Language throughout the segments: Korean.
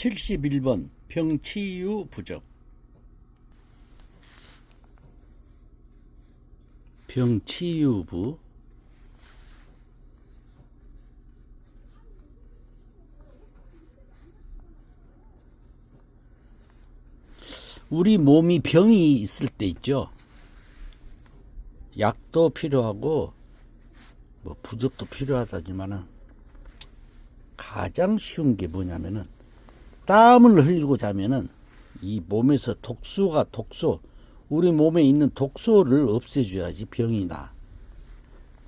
71번 병치유 부적 병치유부 우리 몸이 병이 있을 때 있죠. 약도 필요하고 뭐 부적도 필요하다지만은 가장 쉬운 게 뭐냐면은 땀을 흘리고 자면은 이 몸에서 독소가 독소 우리 몸에 있는 독소를 없애줘야지 병이 나.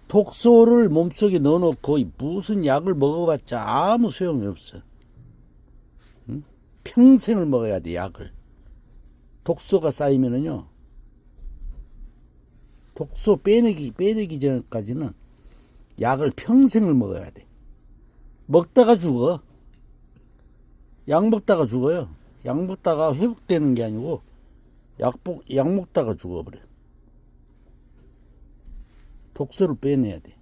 독소를 몸속에 넣어놓고 무슨 약을 먹어봤자 아무 소용이 없어. 응? 평생을 먹어야 돼 약을. 독소가 쌓이면은요. 독소 빼내기 빼내기 전까지는 약을 평생을 먹어야 돼. 먹다가 죽어. 약 먹다가 죽어요. 약 먹다가 회복되는 게 아니고 약, 먹- 약 먹다가 죽어버려. 독소를 빼내야 돼.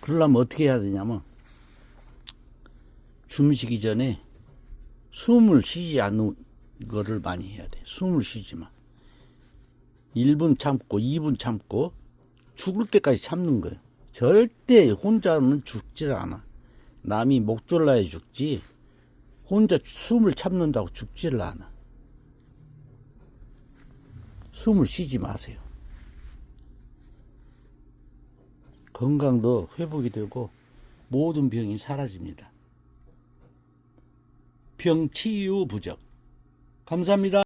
그러려면 어떻게 해야 되냐면 주무시기 전에 숨을 쉬지 않는 거를 많이 해야 돼. 숨을 쉬지 마. 1분 참고 2분 참고 죽을 때까지 참는 거예요. 절대 혼자는 죽질 않아. 남이 목 졸라야 죽지 혼자 숨을 참는다고 죽지를 않아. 숨을 쉬지 마세요. 건강도 회복이 되고 모든 병이 사라집니다. 병 치유 부적. 감사합니다.